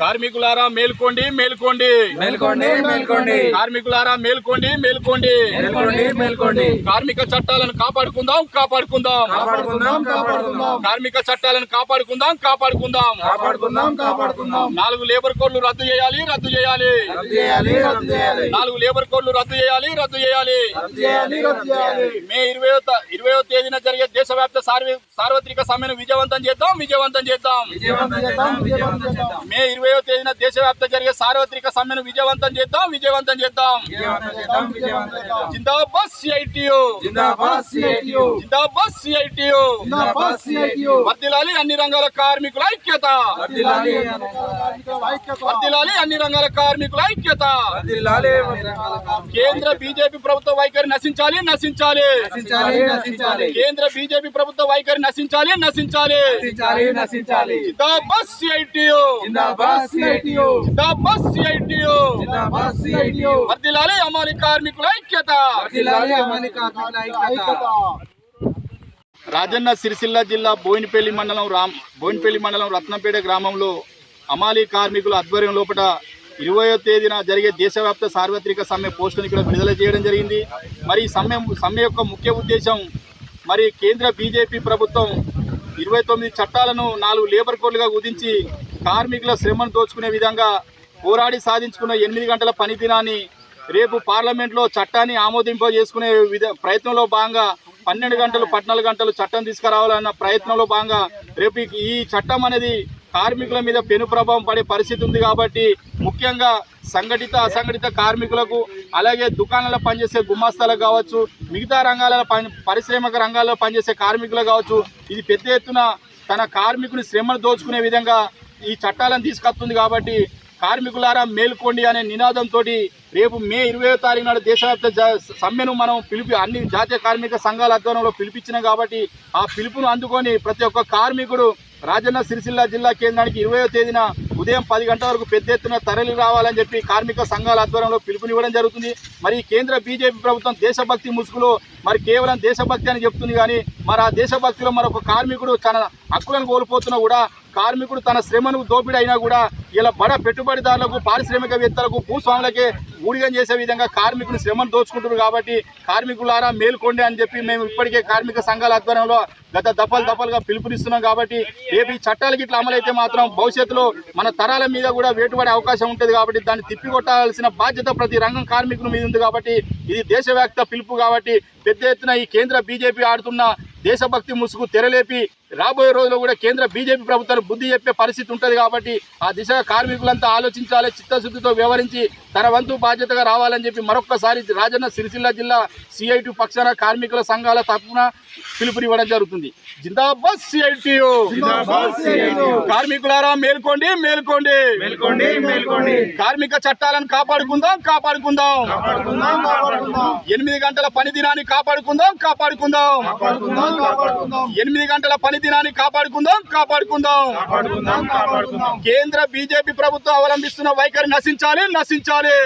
కార్మికులారా మేల్కోండి మేల్కోండి. మేల్కోండి మేల్కోండి. కార్మికులారా మేల్కోండి మేల్కోండి. మేల్కోండి మేల్కోండి. కార్మిక చట్టాలను కాపాడుకుందాం కాపాడుకుందాం. కాపాడుకుందాం కాపాడుకుందాం. కార్మిక చట్టాలను కాపాడుకుందాం కాపాడుకుందాం. కాపాడుకుందాం కాపాడుకుందాం. నాలుగు లేబర్ కోడ్లు రద్దు చేయాలి రద్దు చేయాలి. రద్దు చేయాలి రద్దు చేయాలి. నాలుగు లేబర్ కోడ్లు రద్దు చేయాలి రద్దు చేయాలి. రద్దు చేయాలి రద్దు చేయాలి. మే ఇరవై ఇరవై తేదీన జరిగే దేశవ్యాప్త సార్వ- సార్వత్రిక సమ్మెను విజయవంతం చేద్దాం విజయవంతం చేద్దాం. విజయవంతం చేద్దాం విజయవంతం చేద్దాం. మే ఇరవై తేదీన దేశవ్యాప్త జరిగే సార్వత్రిక సమ్మెను విజయవంతం చేద్దాం విజయవంతం చేద్దాం. విజయవంతం చేద్దాం విజయవంతం చేద్దాం. జిందాబాద్ సిఐటియు. జిందాబాద్ సిఐటియు. జిందాబాద్ సిఐటియు. జిందాబాద్ సిఐటియు. వర్దిలాలి అన్ని రంగాల కార్మికుల ఐక్యత. వర్ధిల్లాలి వర్దిలాలి అన్ని రంగాల కార్మికుల ఐక్యత. వర్ధిల్లాలి కేంద్ర బీజేపీ ప్రభుత్వ వైఖరి నశించాలి నశించాలి. నశించాలి నశించాలి. కేంద్ర బీజేపీ ప్రభుత్వ వైఖరి నశించాలి నశించాలి. నశించాలి నశించాలి. జిందాబాద్ సిఐటియు. జిందాబాద్ వర్దిలాలి అమాలి కార్మికుల ఐక్యత. రాజన్న సిరిసిల్ల జిల్లా బోయినపల్లి మండలం రామ్ బోయినపల్లి మండలం రత్నంపేట గ్రామంలో అమాలీ కార్మికుల ఆధ్వర్యం లోపల ఇరవయో తేదీన జరిగే దేశవ్యాప్త సార్వత్రిక సమ్మె పోస్టును ఇక్కడ విడుదల చేయడం జరిగింది. మరి సమ్మె సమ్మె యొక్క ముఖ్య ఉద్దేశం మరి కేంద్ర బీజేపీ ప్రభుత్వం ఇరవై తొమ్మిది చట్టాలను నాలుగు లేబర్ కోడ్లుగా కుదించి కార్మికుల శ్రమను దోచుకునే విధంగా పోరాడి సాధించుకున్న ఎనిమిది గంటల పని దినాన్ని రేపు పార్లమెంట్లో చట్టాన్ని ఆమోదింపజేసుకునే విధ ప్రయత్నంలో భాగంగా పన్నెండు గంటలు పద్నాలుగు గంటలు చట్టం తీసుకురావాలన్న ప్రయత్నంలో భాగంగా రేపు ఈ- చట్టం అనేది కార్మికుల మీద పెను ప్రభావం పడే పరిస్థితి ఉంది కాబట్టి ముఖ్యంగా సంఘటిత అసంఘటిత కార్మికులకు అలాగే దుకాణాల్లో పనిచేసే గుమాస్తాలకు కావచ్చు మిగతా రంగాలలో పని పారిశ్రామిక రంగాల్లో పనిచేసే కార్మికులకు కావచ్చు ఇది పెద్ద ఎత్తున తన కార్మికుని శ్రమను దోచుకునే విధంగా ఈ చట్టాలను తీసుకొస్తుంది కాబట్టి కార్మికులారా మేల్కోండి అనే నినాదంతో రేపు మే ఇరవై తారీఖు నాడు దేశవ్యాప్త సమ్మెను మనం పిలిపి అన్ని జాతీయ కార్మిక సంఘాల ఆధ్వర్యంలో పిలిపించినాం కాబట్టి ఆ పిలుపును అందుకొని ప్రతి ఒక్క కార్మికుడు రాజన్న సిరిసిల్ల జిల్లా కేంద్రానికి ఇరవయో తేదీన ఉదయం పది గంటల వరకు పెద్ద ఎత్తున తరలి రావాలని చెప్పి కార్మిక సంఘాల ఆధ్వర్యంలో పిలుపునివ్వడం జరుగుతుంది. మరి కేంద్ర బీజేపీ ప్రభుత్వం దేశభక్తి ముసుగులో మరి కేవలం దేశభక్తి అని చెప్తుంది కానీ మరి ఆ దేశభక్తిలో మరొక కార్మికుడు తన హక్కులను కోల్పోతున్నా కూడా కార్మికుడు తన శ్రమను దోపిడీ అయినా కూడా ఇలా బడ పెట్టుబడిదారులకు పారిశ్రామికవేత్తలకు భూస్వాములకే ఊడిగం చేసే విధంగా కార్మికుని శ్రమను దోచుకుంటున్నారు కాబట్టి కార్మికులారా మేల్కొండి అని చెప్పి మేము ఇప్పటికే కార్మిక సంఘాల ఆధ్వర్యంలో గత దఫలు దఫలుగా పిలుపునిస్తున్నాం కాబట్టి రేపు ఈ చట్టాలకి ఇట్లా అమలైతే మాత్రం భవిష్యత్తులో మన తరాల మీద కూడా వేటుపడే అవకాశం ఉంటుంది కాబట్టి దాన్ని తిప్పికొట్టాల్సిన బాధ్యత ప్రతి రంగం కార్మికుల మీద ఉంది కాబట్టి ఇది దేశవ్యాప్త పిలుపు కాబట్టి పెద్ద ఎత్తున ఈ కేంద్ర బీజేపీ ఆడుతున్న దేశభక్తి ముసుగు తెరలేపి రాబోయే రోజుల్లో కూడా కేంద్ర బీజేపీ ప్రభుత్వానికి బుద్ధి చెప్పే పరిస్థితి ఉంటుంది కాబట్టి ఆ దిశగా కార్మికులంతా ఆలోచించాలి చిత్తశుద్ధితో వ్యవహరించి తన వంతు బాధ్యతగా రావాలని చెప్పి మరొక్కసారి రాజన్న సిరిసిల్ల జిల్లా సిఐటి పక్షాన కార్మికుల సంఘాల తరఫున పిలుపునివ్వడం జరుగుతుంది. జిందాబాద్ సిఐటియు కార్మికులారా మేల్కోండి మేల్కోండి! కార్మిక చట్టాలను కాపాడుకుందాం కాపాడుకుందాం! ఎనిమిది గంటల పని దినాన్ని కాపాడుకుందాం కాపాడుకుందాం! కాపాడుకుందాం కాపాడుకుందాం! ఎనిమిది గంటల పని దినాన్ని కాపాడుకుందాం కాపాడుకుందాం. కేంద్ర బీజేపీ ప్రభుత్వం అవలంబిస్తున్న వైఖరి నశించాలి నశించాలి.